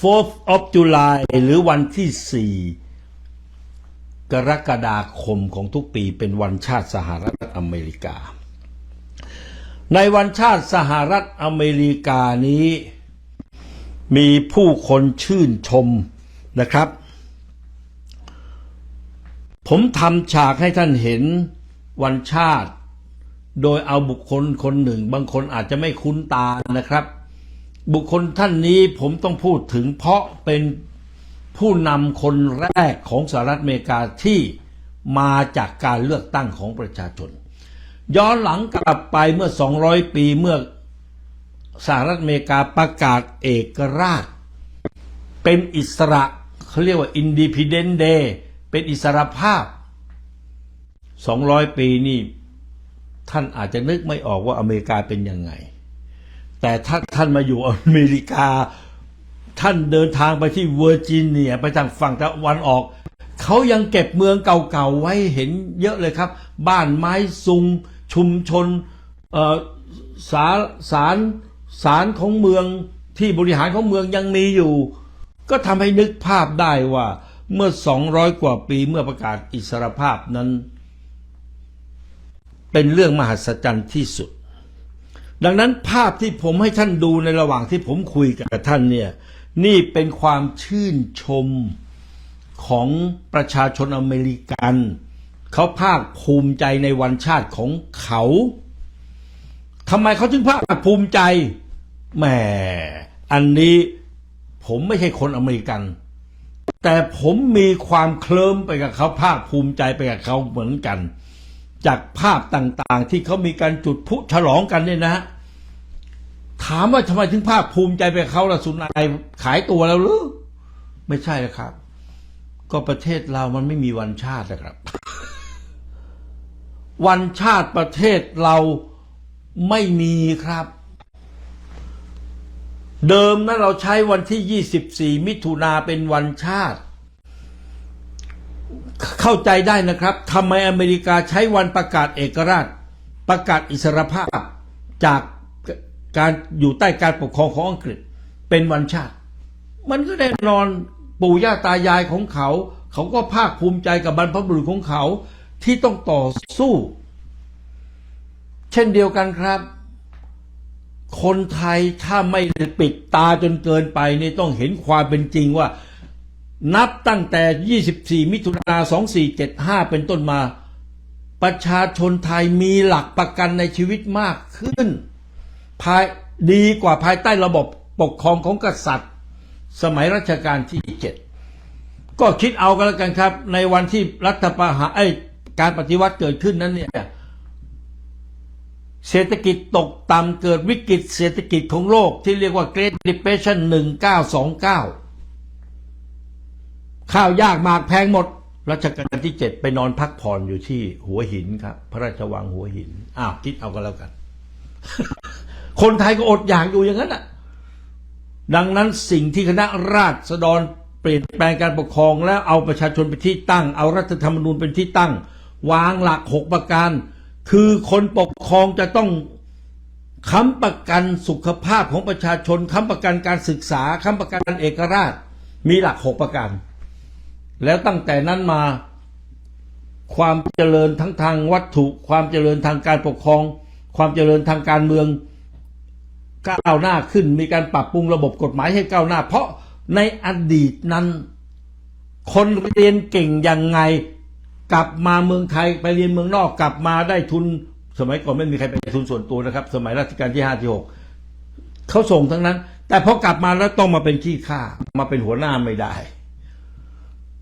4th of July หรือวันที่ 4 กรกฎาคมของทุกปีเป็นวันชาติสหรัฐอเมริกา ในวันชาติสหรัฐอเมริกานี้ มีผู้คนชื่นชมนะครับ ผมทำฉากให้ท่านเห็นวันชาติ โดยเอาบุคคลคนหนึ่ง บางคนอาจจะไม่คุ้นตานะครับ บุคคลท่านนี้ผมต้องพูดถึงเพราะเป็นผู้นำคนแรกของสหรัฐอเมริกาที่มาจากการเลือกตั้งของประชาชน ย้อนหลังกลับไปเมื่อ 200 ปีเมื่อสหรัฐอเมริกาประกาศเอกราช เป็นอิสระเขาเรียกว่า Independent Day เป็นอิสรภาพ 200 ปีนี่ท่านอาจจะนึกไม่ออกว่าอเมริกาเป็นยังไง แต่ถ้าท่านมาอยู่อเมริกา ท่านเดินทางไปที่เวอร์จิเนียไปทางฝั่งตะวันออก เขายังเก็บเมืองเก่าๆไว้เห็นเยอะเลยครับ บ้านไม้ซุง ชุมชนสาสารสารของเมืองที่บริหารของเมืองยังมีอยู่ ก็ทำให้นึกภาพได้ว่าเมื่อ 200 กว่าปีเมื่อประกาศอิสรภาพนั้น เป็นเรื่องมหัศจรรย์ที่สุด ดังนั้นภาพที่ผมให้ท่านดูในระหว่างที่ผมคุยกับท่านเนี่ยนี่เป็นความชื่นชมของประชาชนอเมริกัน เขาภาคภูมิใจในวันชาติของเขาทำไมเขาถึงภาคภูมิใจแหมอันนี้ผมไม่ใช่คนอเมริกัน แต่ผมมีความเคลิ้มไปกับเขาภาคภูมิใจไปกับเขาเหมือนกัน จากภาพต่างๆ ที่เขามีการจุดพลุฉลองกันเนี่ยนะฮะถามว่าทำไมถึงภาคภูมิใจไปเขาล่ะสุนายขายตัวแล้วหรือไม่ใช่นะครับ ก็ประเทศเรามันไม่มีวันชาตินะครับ วันชาติประเทศเราไม่มีครับ เดิมนะเราใช้วันที่ 24 มิถุนาเป็นวันชาติ เข้าใจได้นะครับทำไมอเมริกาใช้วันประกาศเอกราช ประกาศอิสรภาพจากการอยู่ใต้การปกครองของอังกฤษเป็นวันชาติ มันก็แน่นอนปู่ย่าตายายของเขา เขาก็ภาคภูมิใจกับบรรพบุรุษของเขาที่ต้องต่อสู้ เช่นเดียวกันครับ คนไทยถ้าไม่ปิดตาจนเกินไปนี่ต้องเห็นความเป็นจริงว่า นับตั้งแต่ 24 มิถุนา2475 เป็นต้นมา ประชาชนไทยมีหลักประกันในชีวิตมากขึ้น ภายดีกว่าภายใต้ระบบปกครองของกษัตริย์ สมัยรัชกาลที่ 7 ก็คิดเอากันแล้วกันครับ ในวันที่รัฐประหารไอ้การปฏิวัติเกิดขึ้นนั้นเนี่ยเศรษฐกิจตกต่ำเกิดวิกฤตเศรษฐกิจของโลกที่เรียกว่า Great Depression 1929 ข้าวยากหมากแพงหมด รัชกาลที่7ไปนอนพักผ่อนอยู่ที่หัวหินครับ พระราชวังหัวหิน อ้าวคิดเอากันแล้วกัน คนไทยก็อดอยากอยู่อย่างนั้นอะ ดังนั้นสิ่งที่คณะราษฎรเปลี่ยนแปลงการปกครองแล้วเอาประชาชนเป็นที่ตั้ง เอารัฐธรรมนูญเป็นที่ตั้ง วางหลักหกประการ คือคนปกครองจะต้องค้ำประกันสุขภาพของประชาชนค้ำประกันการศึกษาค้ำประกันเอกราช มีหลักหกประการ แล้วตั้งแต่นั้นมาความเจริญทั้งทางวัตถุ ความเจริญทางการปกครอง ความเจริญทางการเมืองก้าวหน้าขึ้น มีการปรับปรุงระบบกฎหมายให้ก้าวหน้า เพราะในอดีตนั้น คนเรียนเก่งยังไง กลับมาเมืองไทยไปเรียนเมืองนอกกลับมาได้ทุน สมัยก่อนไม่มีใครไปทุนส่วนตัวนะครับ สมัยรัชกาลที่ห้าที่หกเขาส่งทั้งนั้น แต่พอกลับมาแล้วต้องมาเป็นขี้ข้ามาเป็นหัวหน้าไม่ได้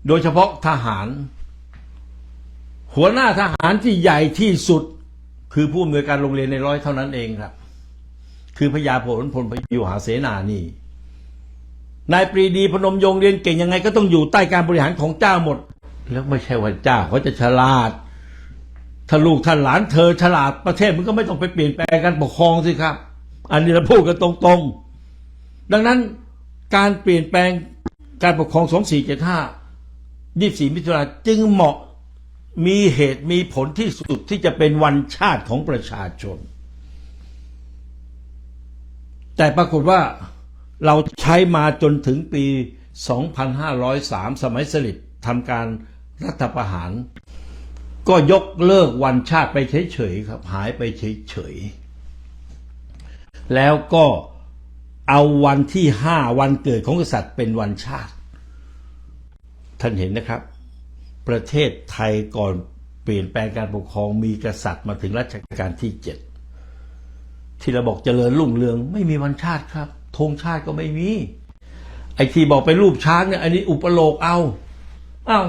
โดยเฉพาะทหาร หัวหน้าทหารที่ใหญ่ที่สุด คือผู้อำนวยการโรงเรียนในร้อยเท่านั้นเองครับ คือพญาโผลพลพยุหาเสนานี่นายปรีดีพนมยงเรียนเก่งยังไงก็ต้องอยู่ใต้การบริหารของเจ้าหมด แล้วไม่ใช่ว่าเจ้าเขาจะฉลาด ถ้าลูกท่านหลานเธอฉลาดประเทศมันก็ไม่ต้องไปเปลี่ยนแปลงการปกครองสิครับ อันนี้เราพูดกันตรงๆ ดังนั้นการเปลี่ยนแปลงการปกครอง 2475 24มิถุนายนจึงเหมาะมีเหตุมีผลที่สุดที่จะเป็นวันชาติของประชาชน แต่ปรากฏว่าเราใช้มาจนถึงปี 2503 สมัยสลิดทำการรัฐประหาร ก็ยกเลิกวันชาติไปเฉยๆครับ หายไปเฉยๆ แล้วก็เอาวันที่ห้าวันเกิดของกษัตริย์เป็นวันชาติ ท่านเห็นนะครับ ประเทศไทยก่อนเปลี่ยนแปลงการปกครองมีกษัตริย์มาถึงรัชกาลที่เจ็ดที่เราบอกเจริญรุ่งเรือง ไม่มีวันชาติครับธงชาติก็ไม่มี ไอที่บอกไปรูปช้างเนี่ยอันนี้อุปโลกเอาเอา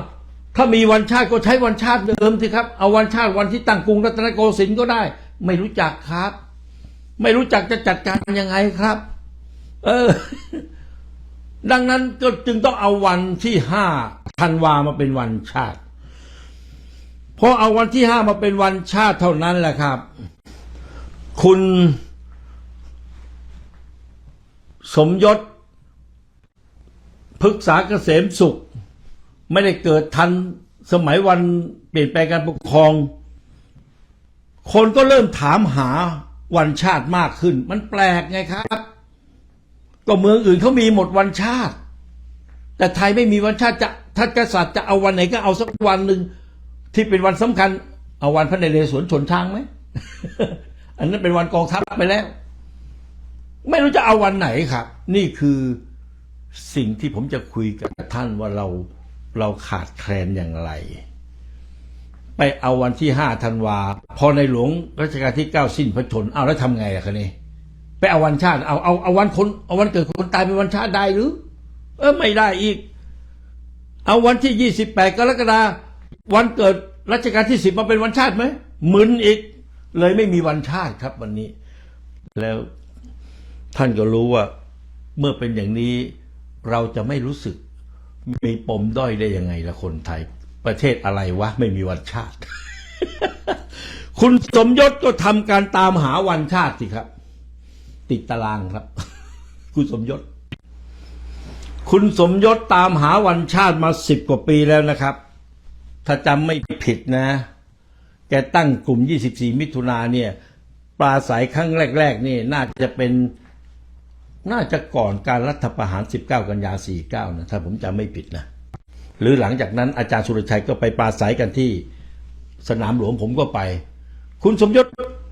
ถ้ามีวันชาติก็ใช้วันชาติเดิมสิครับ เอาวันชาติวันที่ตั้งกรุงรัตนโกสินทร์ก็ได้ ไม่รู้จักครับ ไม่รู้จักจะจัดการยังไงครับ เออ ดังนั้นก็จึงต้องเอาวันที่ห้าธันวามาเป็นวันชาติพอเอาวันที่ห้ามาเป็นวันชาติเท่านั้นแหละครับ คุณสมยศพฤกษาเกษมสุข ไม่ได้เกิดทันสมัยวันเปลี่ยนแปลงการปกครอง คนก็เริ่มถามหาวันชาติมากขึ้น มันแปลกไงครับ ก็เมืองอื่นเขามีหมดวันชาติ แต่ไทยไม่มีวันชาติจะถ้ากษัตริย์จะเอาวันไหนก็เอาสักวันหนึ่งที่เป็นวันสำคัญ เอาวันพระนเรศวรชนช้างไหมอันนั้นเป็นวันกองทัพไปแล้ว ไม่รู้จะเอาวันไหนครับ นี่คือสิ่งที่ผมจะคุยกับท่านว่าเราเราขาดแคลนอย่างไร ไปเอาวันที่ห้าธันวา พอในหลวงรัชกาลที่เก้าสิ้นพระชน เอาแล้วทำไงอะคะนี่ ไปเอาวันชาติ เอาเอาเอาวันคน เอาวันเกิดคนตายเป็นวันชาติได้หรือ เออไม่ได้อีก เอาวันที่ยี่สิบแปดกรกฎาวันเกิดรัชกาลที่สิบมาเป็นวันชาติไหมมึนอีก เลยไม่มีวันชาติครับวันนี้ แล้วท่านก็รู้ว่า เมื่อเป็นอย่างนี้เราจะไม่รู้สึก มีปมด้อยได้ยังไงละคนไทย ประเทศอะไรวะ ไม่มีวันชาติ คุณสมยศก็ทำการตามหาวันชาติสิครับ ติดตารางครับ คุณสมยศ คุณสมยศตามหาวันชาติมาสิบกว่าปีแล้วนะครับ ถ้าจำไม่ผิดนะ แกตั้งกลุ่ม 24 มิถุนาเนี่ย ปราศัยครั้งแรก ๆ นี่น่าจะเป็นน่าจะก่อนการรัฐประหาร 19 กันยา 49 นะ ถ้าผมจำไม่ผิดนะ หรือหลังจากนั้นอาจารย์สุรชัยก็ไปปราศัยกันที่สนามหลวงผมก็ไป คุณสมยศ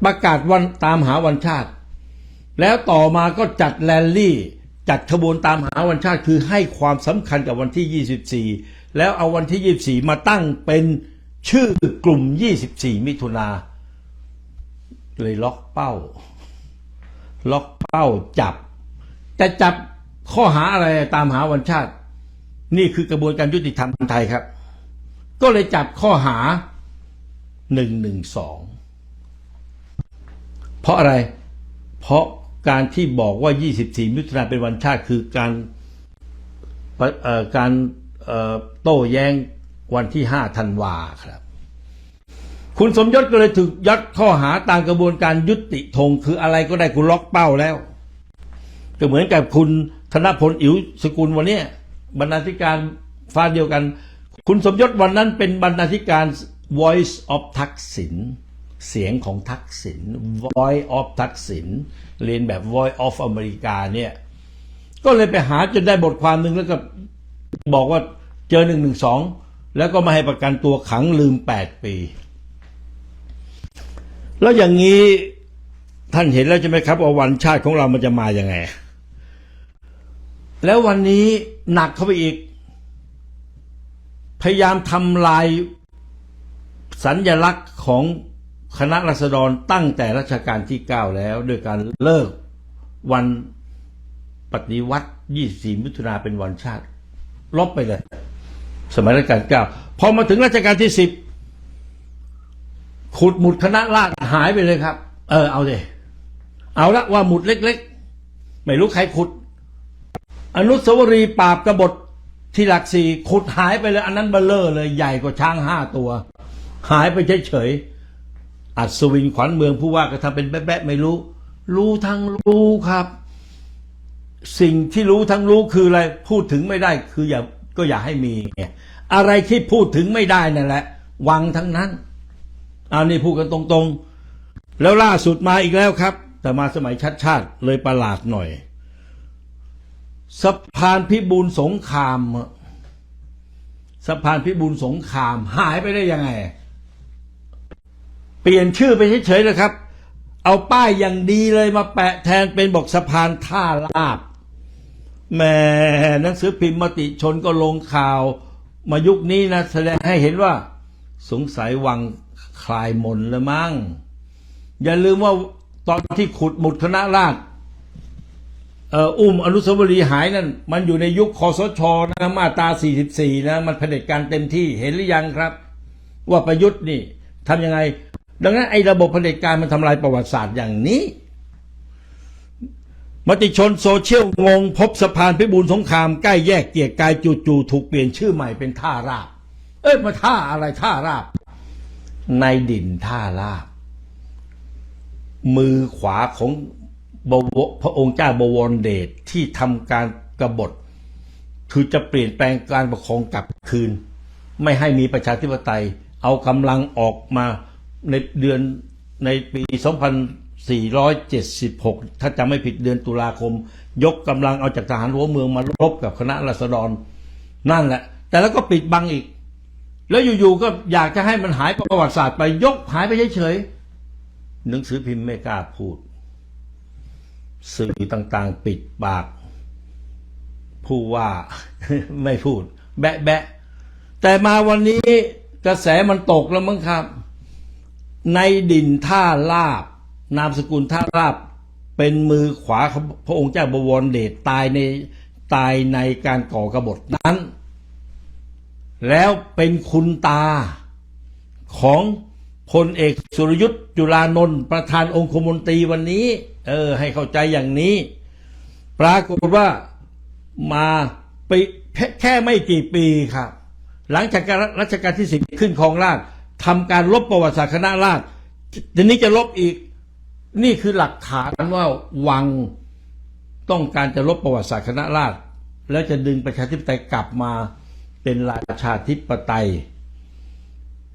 ประกาศวันตามหาวันชาติ แล้วต่อมาก็จัดแรลลี่จัดขบวนตามหาวันชาติคือให้ความสำคัญกับวันที่ 24 แล้วเอาวันที่ 24 มาตั้งเป็นชื่อกลุ่ม 24 มิถุนาเลยล็อกเป้า ล็อกเป้าจับ แต่จับข้อหาอะไรตามหาวันชาติ นี่คือกระบวนการยุติธรรมไทยครับ ก็เลยจับข้อหา 112 เพราะอะไร เพราะ การที่บอกว่า 24 มิถุนาเป็นวันชาติคือการการโต้แย้งวันที่ 5 ธันวาครับ คุณสมยศก็เลยถูกยัดข้อหาตามกระบวนการยุติธงคืออะไรก็ได้คุณล็อกเป้าแล้ว ก็เหมือนกับคุณธนพลอิ๋วสกุลวันนี้บรรณาธิการฟ้าเดียวกัน คุณสมยศวันนั้นเป็นบรรณาธิการ Voice of ทักษิณ เสียงของทักษิณ Voice of ทักษิณเรียนแบบ Voice of อเมริกาเนี่ย ก็เลยไปหาจนได้บทความหนึ่งแล้วก็บอกว่าเจอหนึ่งหนึ่งสองแล้วก็มาให้ประกันตัวขังลืมแปดปี แล้วอย่างนี้ท่านเห็นแล้วใช่ไหมครับว่าวันชาติของเรามันจะมาอย่างไง แล้ววันนี้หนักเข้าไปอีก พยายามทำลายสัญญลักษณ์ของ คณะรัษฎรตั้งแต่รัชกาลที่ 9 แล้วด้วยการเลิกวันปฏิวัติ 24 มิถุนาเป็นวันชาติ ลบไปเลย สมัยรัชกาลที่9พอมาถึงรัชกาลที่ 10 ขุดหมุดคณะราษฎรหายไปเลยครับ เออเอาเลยเอาละว่าหมุดเล็กๆ ไม่รู้ใครขุด อนุสาวรีย์ปราบกบฏที่หลักสี่ขุดหายไปเลย อันนั้นเบลเลอร์เลยใหญ่กว่าช้างห้าตัว หายไปเฉยๆ อัศวินขวัญเมืองผู้ว่าก็ทำเป็นแบ๊ะๆไม่รู้ รู้ทั้งรู้ครับ สิ่งที่รู้ทั้งรู้คืออะไรพูดถึงไม่ได้คืออย่าก็อย่าให้มีไงอะไรที่พูดถึงไม่ได้นั่นแหละ วังทั้งนั้นเอานี่พูดกันตรงๆ แล้วล่าสุดมาอีกแล้วครับ แต่มาสมัยชัดชาติเลยประหลาดหน่อยสะพานพิบูลสงครามสะพานพิบูลสงคราม หายไปได้ยังไง ปลี่ยนชื่อไปเฉยๆนะครับ เอาป้ายอย่างดีเลยมาแปะแทนเป็นบอกสะพานท่าลาบแหมหนังสือพิมพ์มติชนก็ลงข่าว มายุคนี้นะแสดงให้เห็นว่า สงสัยวังคลายมนแล้วมั้ง อย่าลืมว่าตอนที่ขุดหมุดคณะราษฎรอุ้มอนุสาวรีย์หายนั่น มันอยู่ในยุคคอสชนะมาตา 44 นะ มันเผด็จการเต็มที่เห็นหรือยังครับ ว่าประยุทธ์นี่ทำยังไง ดังนั้นไอ้ระบบเผด็จการมันทำลายประวัติศาสตร์อย่างนี้ มติชนโซเชียลงงพบสะพานพิบูลสงครามใกล้แยกเกียรกายจู่ๆถูกเปลี่ยนชื่อใหม่เป็นท่าราบ เอ้ยมาท่าอะไรท่าราบ ในดินท่าราบ มือขวาของบวพระองค์เจ้าบวรเดชที่ทำการกบฏ คือจะเปลี่ยนแปลงการปกครองกลับคืน ไม่ให้มีประชาธิปไตย เอากำลังออกมา ในเดือนในปี 2476 ถ้าจำไม่ผิดเดือนตุลาคม ยกกำลังเอาจากทหารหัวเมืองมารบกับคณะราษฎร นั่นแหละ แต่แล้วก็ปิดบังอีก แล้วอยู่ๆก็อยากจะให้มันหายประวัติศาสตร์ไปยกหายไปเฉยๆหนังสือพิมพ์ไม่กล้าพูด สื่อต่างๆ ปิดปาก ผู้ว่าไม่พูด แบะแบะแต่มาวันนี้กระแสมันตกแล้วมั้งครับ ในดินท่าลาบ นามสกุลท่าลาบ เป็นมือขวาพระองค์เจ้าบวรเดชตายในตายในการก่อกบฏนั้น แล้วเป็นคุณตาของพลเอกสุรยุทธ์จุลานนท์ประธานองคมนตรีวันนี้ เออ ให้เข้าใจอย่างนี้ ปรากฏว่ามาปแค่ไม่กี่ปีครับ หลังจากรัชกาลที่สิบขึ้นครองราช ทำการลบประวัติศาสตร์คณะราษฎรทีนี้จะลบอีก นี่คือหลักฐานว่าวังต้องการจะลบประวัติศาสตร์คณะราษฎรแล้วจะดึงประชาธิปไตยกลับมาเป็นราชาธิปไตย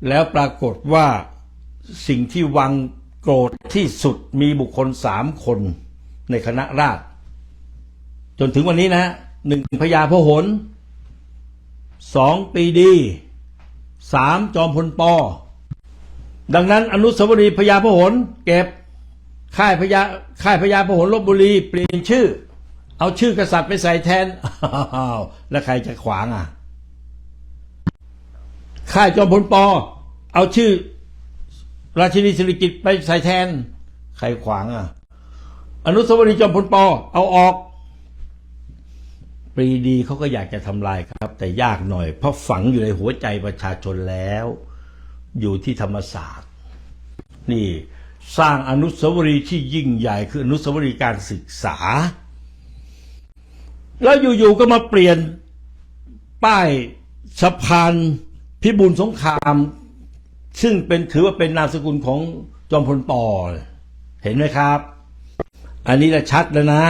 แล้วปรากฏว่าสิ่งที่วังโกรธที่สุดมีบุคคลสามคนในคณะราษฎรจนถึงวันนี้นะหนึ่งพญาพหลสองปีดี สามจอมพลปอดังนั้นอนุสาวรีย์พญาพหลเก็บค่ายพญาค่ายพญาพหลลบบุรีเปลี่ยนชื่อ เอาชื่อกษัตริย์ไปใส่แทนแล้วใครจะขวางอะ ค่ายจอมพลปอเอาชื่อ ราชินีสิริกิติ์ไปใส่แทน ใครขวางอะ อนุสาวรีย์จอมพลปอเอาออก ปรีดีเขาก็อยากจะทำลายครับ แต่ยากหน่อย เพราะฝังอยู่ในหัวใจประชาชนแล้ว อยู่ที่ธรรมศาสตร์ นี่สร้างอนุสาวรีย์ที่ยิ่งใหญ่คืออนุสาวรีย์การศึกษา แล้วอยู่ๆก็มาเปลี่ยนป้ายสะพานพิบูลสงคราม ซึ่งเป็นถือว่าเป็นนามสกุลของจอมพลปอเห็นไหมครับ อันนี้ละชัดแล้วนะ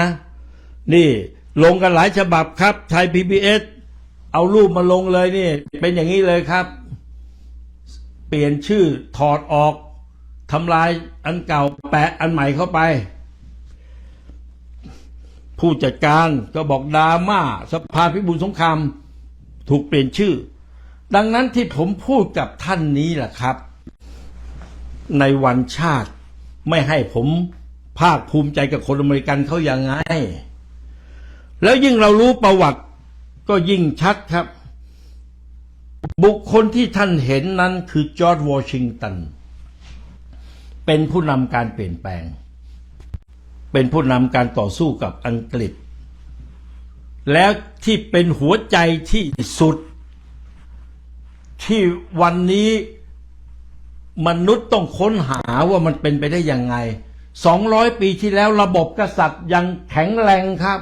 นี่ ลงกันหลายฉบับครับ ไทย PBS เอารูปมาลงเลยนี่ เป็นอย่างนี้เลยครับ เปลี่ยนชื่อถอดออกทำลายอันเก่าแปะอันใหม่เข้าไป ผู้จัดการก็บอกดราม่าสภาพิบูลสงครามถูกเปลี่ยนชื่อ ดังนั้นที่ผมพูดกับท่านนี้แหละครับ ในวันชาติไม่ให้ผมภาคภูมิใจกับคนอเมริกันเขาอย่างไง แล้วยิ่งเรารู้ประวัติ ก็ยิ่งชัดครับ บุคคลที่ท่านเห็นนั้นคือจอร์จวอชิงตัน เป็นผู้นำการเปลี่ยนแปลง เป็นผู้นำการต่อสู้กับอังกฤษ แล้วที่เป็นหัวใจที่สุด ที่วันนี้มนุษย์ต้องค้นหาว่ามันเป็นไปได้ยังไง 200 ปีที่แล้วระบบกษัตริย์ยังแข็งแรงครับ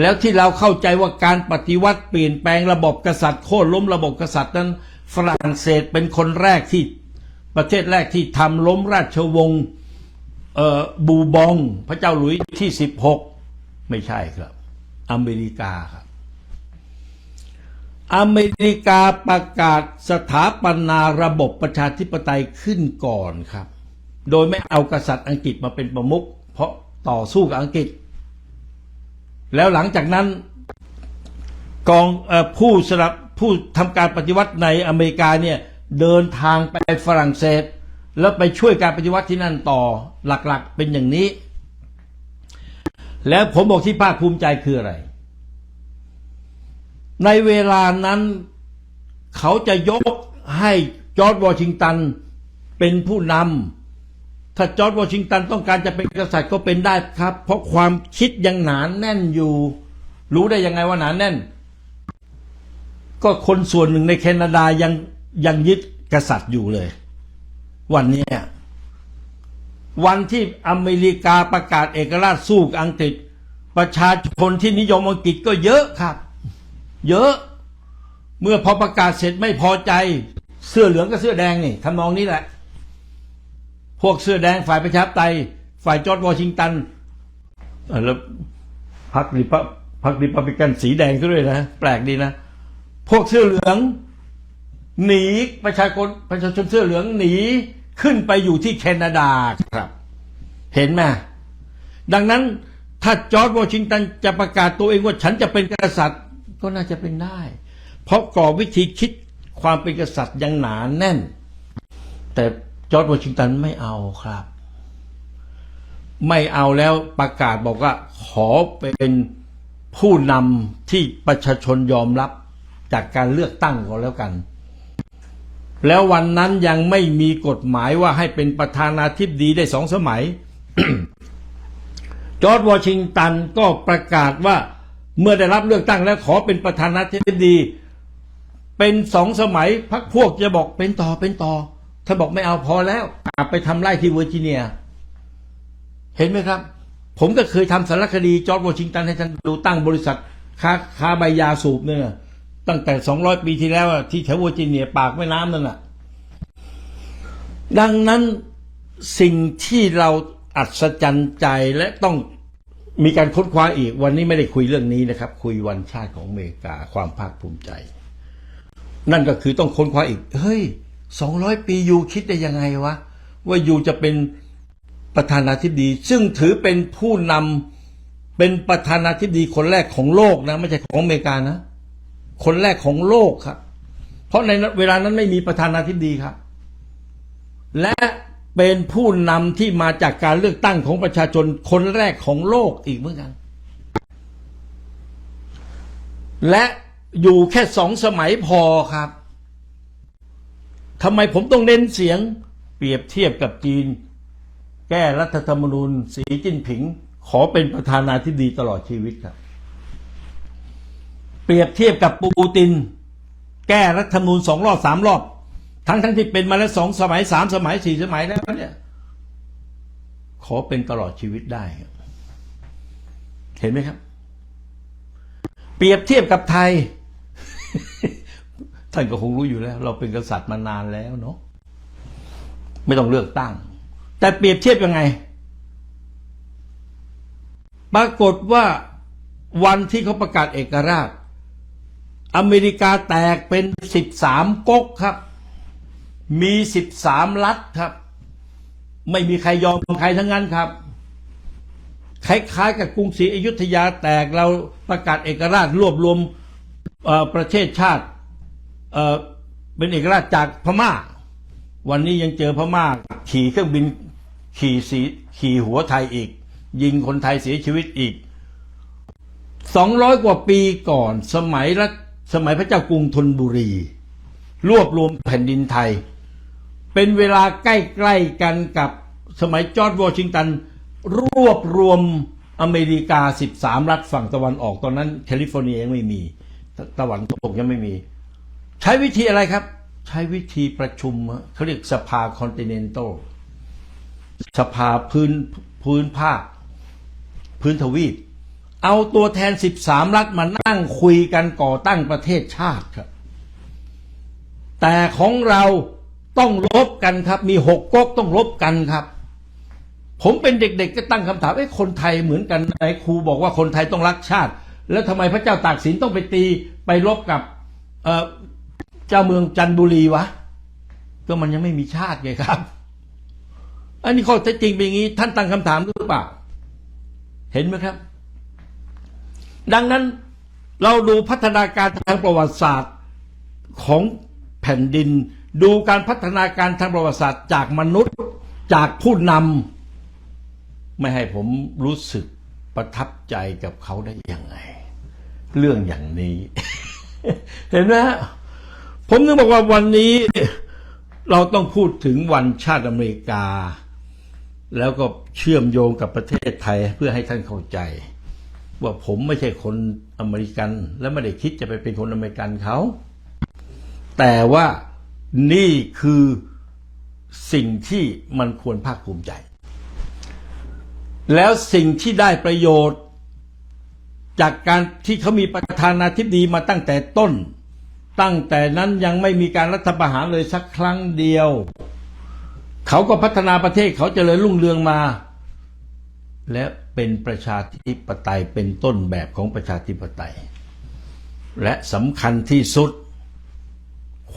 แล้วที่เราเข้าใจว่าการปฏิวัติเปลี่ยนแปลงระบบกษัตริย์โค่นล้มระบบกษัตริย์นั้น ฝรั่งเศสเป็นคนแรกที่ประเทศแรกที่ทำล้มราชวงศ์บูบอง พระเจ้าหลุยส์ที่ 16 ไม่ใช่ครับ อเมริกาครับ อเมริกาประกาศสถาปนาระบบประชาธิปไตยขึ้นก่อนครับ โดยไม่เอากษัตริย์อังกฤษมาเป็นประมุขเพราะต่อสู้กับอังกฤษ แล้วหลังจากนั้นกองออผู้สนับผู้ทำการปฏิวัติในอเมริกาเนี่ยเดินทางไปฝรั่งเศส แล้วไปช่วยการปฏิวัติที่นั่นต่อหลักๆเป็นอย่างนี้ แล้วผมบอกที่ภาคภูมิใจคืออะไร ในเวลานั้นเขาจะยกให้จอร์จวอชิงตันเป็นผู้นำ ถ้าจอร์จวอชิงตันต้องการจะเป็นกษัตริย์ก็เป็นได้ครับ เพราะความคิดยังหนานแน่นอยู่ รู้ได้ยังไงว่าหนานแน่น ก็คนส่วนหนึ่งในแคนาดายังยังยึดกษัตริย์อยู่เลย วันนี้วันที่อเมริกาประกาศเอกราชสู้กับอังกฤษ ประชาชนที่นิยมอังกฤษก็เยอะครับ เยอะ เมื่อพอประกาศเสร็จไม่พอใจเสื้อเหลืองกับเสื้อแดงนี่ทำนองนี้แหละ พวกเสื้อแดงฝ่ายประชาธิปไตย ฝ่ายจอร์จวอชิงตันอ่อแล้วพรรคริพับพรรคริพับลิกันสีแดงก็ด้วยนะ แปลกดีนะ พวกเสื้อเหลือง หนีประชาชนประชาชนเสื้อเหลืองหนีขึ้นไปอยู่ที่แคนาดาครับ เห็นไหมดังนั้นถ้าจอร์จวอชิงตันจะประกาศตัวเองว่าฉันจะเป็นกษัตริย์ก็น่าจะเป็นได้ เพราะกรอวิธีคิดความเป็นกษัตริย์ยังหนาแน่น แต่ จอร์จวอชิงตันไม่เอาครับ ไม่เอาแล้วประกาศบอกว่า ขอเป็นผู้นำที่ประชาชนยอมรับจากการเลือกตั้งก็แล้วกัน แล้ววันนั้นยังไม่มีกฎหมายว่าให้เป็นประธานาธิบดีได้สองสมัย จอร์จวอชิงตันก็ประกาศว่าเมื่อได้รับเลือกตั้งแล้วขอเป็นประธานาธิบดี เป็นสองสมัยพักพวกจะบอกเป็นต่อเป็นต่อ ถ้าบอกไม่เอาพอแล้วกลับไปทำไร่ที่เวอร์จิเนีย เห็นไหมครับ ผมก็เคยทำสารคดีจอร์จวอชิงตันให้ท่านดูตั้งบริษัทค้าค้าใบยาสูบเนี่ยตั้งแต่สองร้อยปีที่แล้วที่แถวเวอร์จิเนียปากแม่น้ำนั่นน่ะดังนั้นสิ่งที่เราอัศจรรย์ใจและต้องมีการค้นคว้าอีกวันนี้ไม่ได้คุยเรื่องนี้นะครับ คุยวันชาติของอเมริกาความภาคภูมิใจ นั่นก็คือต้องค้นคว้าอีก เฮ้ย สองร้อยปียูคิดได้ยังไงวะ ว่ายูจะเป็นประธานาธิบดี ซึ่งถือเป็นผู้นำเป็นประธานาธิบดีคนแรกของโลกนะ ไม่ใช่ของอเมริกานะ คนแรกของโลกครับ เพราะในเวลานั้นไม่มีประธานาธิบดีครับ และเป็นผู้นำที่มาจากการเลือกตั้งของประชาชนคนแรกของโลกอีกเหมือนกัน และอยู่แค่สองสมัยพอครับ ทำไมผมต้องเน้นเสียงเปรียบเทียบกับจีน แก้รัฐธรรมนูญ สีจิ้นผิง ขอเป็นประธานาธิบดีตลอดชีวิตครับ เปรียบเทียบกับปูติน แก้รัฐธรรมนูญสองรอบสามรอบ ทั้งทั้งที่เป็นมาแล้วสองสมัยสามสมัยสี่สมัยแล้วเนี่ย ขอเป็นตลอดชีวิตได้เห็นไหมครับ เปรียบเทียบกับไทย ท่านก็คงรู้อยู่แล้ว เราเป็นกษัตริย์มานานแล้วเนาะไม่ต้องเลือกตั้ง แต่เปรียบเทียบยังไง ปรากฏว่าวันที่เขาประกาศเอกราช อเมริกาแตกเป็นสิบสามก๊กครับ มีสิบสามรัฐครับ ไม่มีใครยอมใครทั้งนั้นครับคล้ายๆกับกรุงศรีอยุธยาแตกเราประกาศเอกราชรวบรวมประเทศชาติ เออเป็นเอกราชจากพม่า วันนี้ยังเจอพม่า ขี่เครื่องบินขี่สีขี่หัวไทยอีก ยิงคนไทยเสียชีวิตอีกสองร้อยกว่าปีก่อน สมัยรัชสมัยพระเจ้ากรุงธนบุรี รวบรวมแผ่นดินไทย เป็นเวลาใกล้ๆกันกับสมัยจอร์จวอชิงตัน รวบรวมอเมริกา 13 รัฐฝั่งตะวันออกตอนนั้น แคลิฟอร์เนียยังไม่มี ตะวันตกยังไม่มี ใช้วิธีอะไรครับ ใช้วิธีประชุมเขาเรียกสภาคอนติเนนตัลสภาพื้นพื้นภาค พื้นทวีป เอาตัวแทน 13 รัฐมานั่งคุยกันก่อตั้งประเทศชาติครับ แต่ของเราต้องลบกันครับ มีหกก๊กต้องลบกันครับ ผมเป็นเด็กๆก็ตั้งคำถามไอ้คนไทยเหมือนกันไอ้ครูบอกว่าคนไทยต้องรักชาติ แล้วทำไมพระเจ้าตากสินต้องไปตีไปลบกับ เจ้าเมืองจันทบุรีวะ ก็มันยังไม่มีชาติไงครับ อันนี้ข้อเท็จจริงเป็นอย่างนี้ ท่านตั้งคำถามหรือเปล่า เห็นไหมครับ ดังนั้นเราดูพัฒนาการทางประวัติศาสตร์ของแผ่นดิน ดูการพัฒนาการทางประวัติศาสตร์จากมนุษย์จากผู้นำไม่ให้ผมรู้สึกประทับใจกับเขาได้ยังไง เรื่องอย่างนี้ เห็นไหมฮะ ผมนึกบอกว่าวันนี้เราต้องพูดถึงวันชาติอเมริกา แล้วก็เชื่อมโยงกับประเทศไทยเพื่อให้ท่านเข้าใจ ว่าผมไม่ใช่คนอเมริกัน และไม่ได้คิดจะไปเป็นคนอเมริกันเขา แต่ว่านี่คือสิ่งที่มันควรภาคภูมิใจ แล้วสิ่งที่ได้ประโยชน์ จากการที่เขามีประธานาธิบดีมาตั้งแต่ต้น ตั้งแต่นั้นยังไม่มีการรัฐประหารเลยสักครั้งเดียว เขาก็พัฒนาประเทศเขาเจริญรุ่งเรืองมา และเป็นประชาธิปไตยเป็นต้นแบบของประชาธิปไตย และสำคัญที่สุด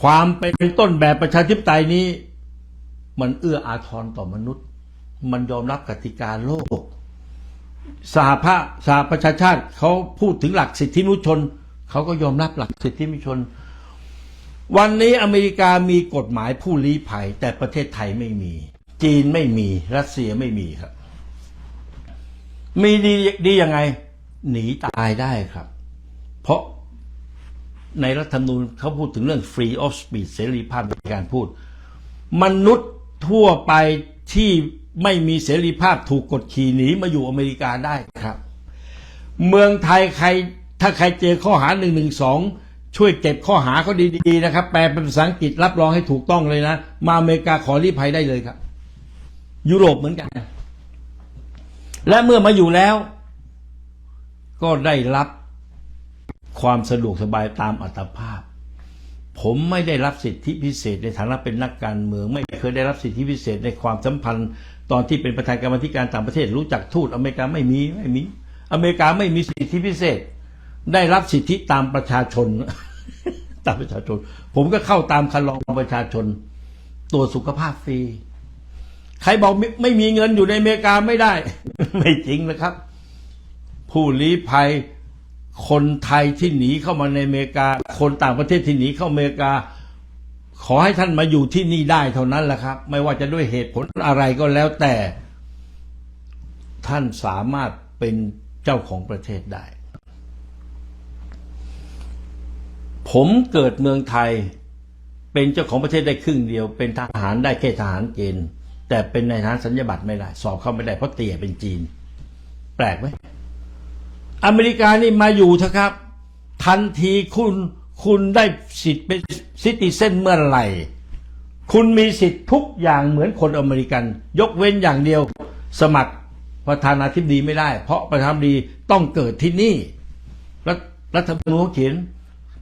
ความเป็นต้นแบบประชาธิปไตยนี้ มันเอื้ออาทรต่อมนุษย์ มันยอมรับกติกาโลกสหภาพสหประชาชาติเขาพูดถึงหลักสิทธิมนุษยชนเขาก็ยอมรับหลักสิทธิมนุษยชน วันนี้อเมริกามีกฎหมายผู้ลี้ภัย แต่ประเทศไทยไม่มี จีนไม่มีรัสเซียไม่มีครับ มีดีดียังไง หนีตายได้ครับ เพราะในรัฐธรรมนูญเขาพูดถึงเรื่อง free of speech เสรีภาพในการพูด มนุษย์ทั่วไปที่ไม่มีเสรีภาพถูกกดขี่หนีมาอยู่อเมริกาได้ครับ เมืองไทยใครถ้าใครเจอข้อหาหนึ่งหนึ่งสอง ช่วยเก็บข้อหาเขาดีๆนะครับ แปลเป็นภาษาอังกฤษรับรองให้ถูกต้องเลยนะ มาอเมริกาขอรีภัยได้เลยครับ ยุโรปเหมือนกัน และเมื่อมาอยู่แล้ว ก็ได้รับความสะดวกสบายตามอัตภาพ ผมไม่ได้รับสิทธิพิเศษในฐานะเป็นนักการเมือง ไม่เคยได้รับสิทธิพิเศษในความสัมพันธ์ ตอนที่เป็นประธานกรรมธิการต่างประเทศ รู้จักทูตอเมริกาไม่มีไม่มี อเมริกาไม่มีสิทธิพิเศษ ได้รับสิทธิตามประชาชน ตามประชาชน ผมก็เข้าตามคันลองประชาชนตรวจสุขภาพฟรี ใครบอกไม่ไม่มีเงินอยู่ในอเมริกาไม่ได้ ไม่จริงนะครับ ผู้ลี้ภัยคนไทยที่หนีเข้ามาในอเมริกา คนต่างประเทศที่หนีเข้าอเมริกา ขอให้ท่านมาอยู่ที่นี่ได้เท่านั้นแหละครับ ไม่ว่าจะด้วยเหตุผลอะไรก็แล้วแต่ ท่านสามารถเป็นเจ้าของประเทศได้ ผมเกิดเมืองไทย เป็นเจ้าของประเทศได้ครึ่งเดียว เป็นทหารได้แค่ทหารเกณฑ์แต่เป็นนายทหารสัญญาบัตรไม่ได้ สอบเข้าไม่ได้เพราะเตี่ยเป็นจีน แปลกไหมอเมริกานี่มาอยู่เถอะครับ ทันทีคุณคุณได้สิทธิ์เป็นซิติเซนเมื่อไหร่ คุณมีสิทธิ์ทุกอย่างเหมือนคนอเมริกัน ยกเว้นอย่างเดียว สมัครประธานาธิบดีไม่ได้ เพราะประธานาธิบดีต้องเกิดที่นี่ รัฐรัฐธรรมนูญเขียน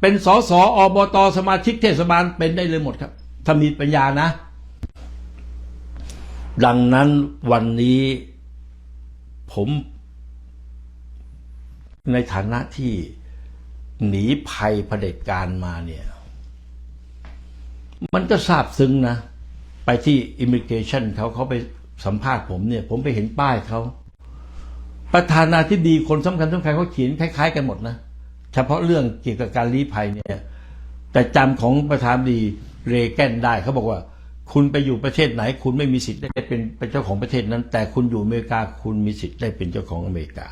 เป็นสสอบตสมาชิกเทศบาลเป็นได้เลยหมดครับถ้ามีปัญญานะ ดังนั้นวันนี้ผม ในฐานะที่หนีภัยเผด็จการมาเนี่ย มันก็ซาบซึ้งนะ ไปที่อิมิเกชันเขาเขาไปสัมภาษณ์ผมเนี่ย ผมไปเห็นป้ายเขาประธานาธิบดีคนสำคัญสำคัญเขาเขียนคล้าย ๆ กันหมดนะ เฉพาะเรื่องเกี่ยวกับการลี้ภัยเนี่ย แต่จำของประธานดีเรแกนได้เขาบอกว่า คุณไปอยู่ประเทศไหน คุณไม่มีสิทธิ์ได้เป็นเป็นเจ้าของประเทศนั้น แต่คุณอยู่อเมริกาคุณมีสิทธิ์ได้เป็นเจ้าของอเมริกา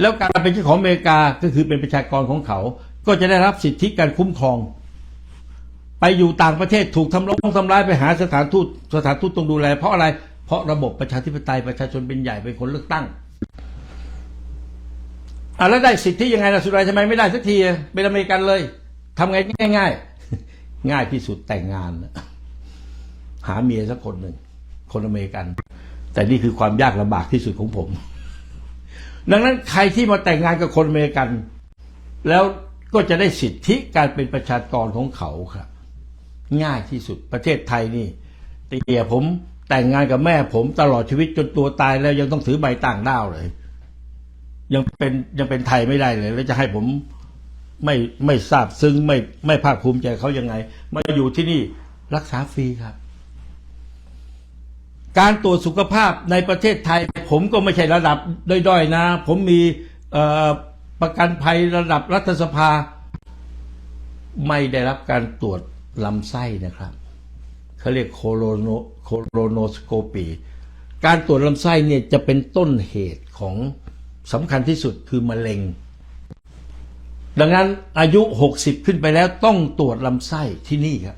แล้วการเป็นเจ้าของอเมริกาก็คือเป็นประชากรของเขา ก็จะได้รับสิทธิการคุ้มครอง ไปอยู่ต่างประเทศถูกทำร้องทำร้ายไปหาสถานทูตสถานทูตต้องดูแล เพราะอะไรเพราะระบบประชาธิปไตยประชาชนเป็นใหญ่เป็นคนเลือกตั้ง อะแล้วได้สิทธิยังไงล่ะสุดท้ายทำไมไม่ได้สักทีเป็นอเมริกันเลยทำไงง่าย ๆ ง่ายที่สุดแต่งงาน หาเมียสักคนหนึ่งคนอเมริกัน แต่นี่คือความยากลำบากที่สุดของผม ดังนั้นใครที่มาแต่งงานกับคนอเมริกัน แล้วก็จะได้สิทธิการเป็นประชากรของเขาครับ ง่ายที่สุดประเทศไทยนี่เตียผมแต่งงานกับแม่ผมตลอดชีวิตจนตัวตายแล้วยังต้องถือใบต่างด้าวเลย ยังเป็นยังเป็นไทยไม่ได้เลย แล้วจะให้ผมไม่ไม่ทราบซึ้งไม่ไม่ภาคภูมิใจเขายังไง มาอยู่ที่นี่รักษาฟรีครับ การตรวจสุขภาพในประเทศไทย ผมก็ไม่ใช่ระดับด้อยๆนะ ผมมีประกันภัยระดับรัฐสภา ไม่ได้รับการตรวจลำไส้นะครับเขาเรียกโคโรโนโคโรโนสโคปี การตรวจลำไส้เนี่ยจะเป็นต้นเหตุของ สำคัญที่สุดคือมะเร็ง ดังนั้นอายุ 60 ขึ้นไปแล้วต้องตรวจลำไส้ที่นี่ครับ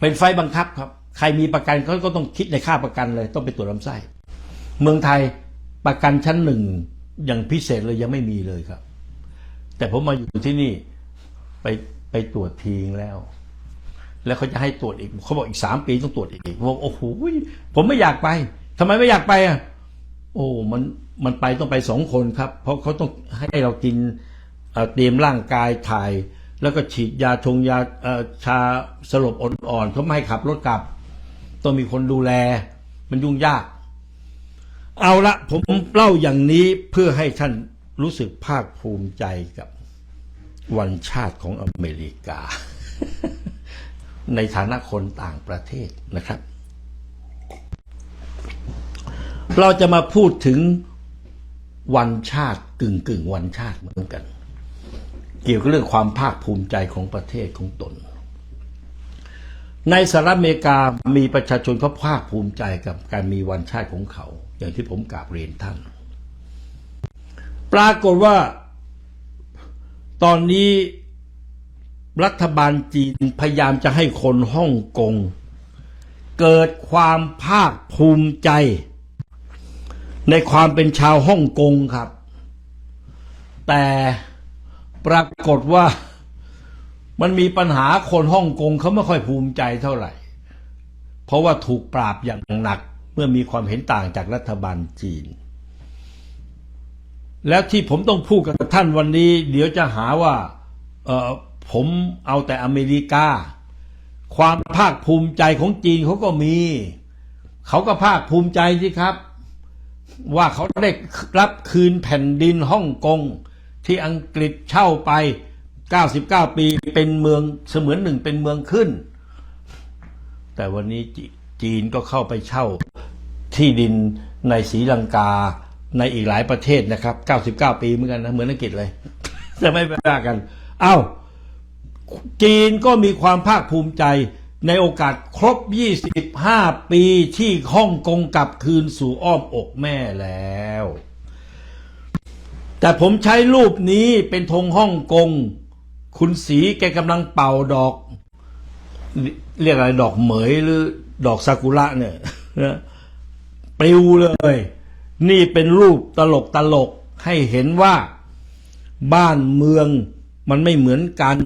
เป็นไฟบังคับครับ ใครมีประกันเขาก็ต้องคิดในค่าประกันเลย ต้องไปตรวจลำไส้ เมืองไทยประกันชั้นหนึ่งอย่างพิเศษเลยยังไม่มีเลยครับ แต่ผมมาอยู่ที่นี่ไปไปตรวจทีงแล้ว แล้วเขาจะให้ตรวจอีกเขาบอกอีกสามปีต้องตรวจอีกผมบอกโอ้โหผมไม่อยากไปทำไมไม่อยากไปอะ โอ้มันมันไปต้องไปสองคนครับ เพราะเขาต้องให้เรากินเตรียมร่างกายถ่าย แล้วก็ฉีดยาชงยาชาสลบอ่อนๆเขาไม่ให้ขับรถกลับ ต้องมีคนดูแล มันยุ่งยาก เอาละผมเล่าอย่างนี้เพื่อให้ท่านรู้สึกภาคภูมิใจกับวันชาติของอเมริกา ในฐานะคนต่างประเทศนะครับ เราจะมาพูดถึงวันชาติกึ่งกึ่งวันชาติเหมือนกัน เกี่ยวกับเรื่องความภาคภูมิใจของประเทศของตน ในสหรัฐอเมริกามีประชาชนเขาภาคภูมิใจกับการมีวันชาติของเขา อย่างที่ผมกราบเรียนท่าน ปรากฏว่าตอนนี้รัฐบาลจีนพยายามจะให้คนฮ่องกง เกิดความภาคภูมิใจ ในความเป็นชาวฮ่องกงครับ แต่ปรากฏว่ามันมีปัญหาคนฮ่องกงเขาไม่ค่อยภูมิใจเท่าไหร่ เพราะว่าถูกปราบอย่างหนักเมื่อมีความเห็นต่างจากรัฐบาลจีน แล้วที่ผมต้องพูดกับท่านวันนี้ เดี๋ยวจะหาว่าเออผมเอาแต่อเมริกา ความภาคภูมิใจของจีนเขาก็มี เขาก็ภาคภูมิใจสิครับ ว่าเขาได้รับคืนแผ่นดินฮ่องกงที่อังกฤษเช่าไป 99 ปีเป็นเมืองเสมือนหนึ่งเป็นเมืองขึ้น แต่วันนี้จจีนก็เข้าไปเช่าที่ดินในศรีลังกาในอีกหลายประเทศนะครับ 99 ปีเหมือนกันนะเหมือนอังกฤษเลย จะไม่ไปว่ากัน เอ้า จีนก็มีความภาคภูมิใจ ในโอกาสครบ 25 ปีที่ฮ่องกงกลับคืนสู่อ้อมอกแม่แล้ว แต่ผมใช้รูปนี้เป็นธงฮ่องกง คุณสีแกกำลังเป่าดอก เรียกอะไรดอกเหมยหรือดอกซากุระเนี่ยปลิวเลย นี่เป็นรูปตลกตลกให้เห็นว่า บ้านเมืองมันไม่เหมือนกัน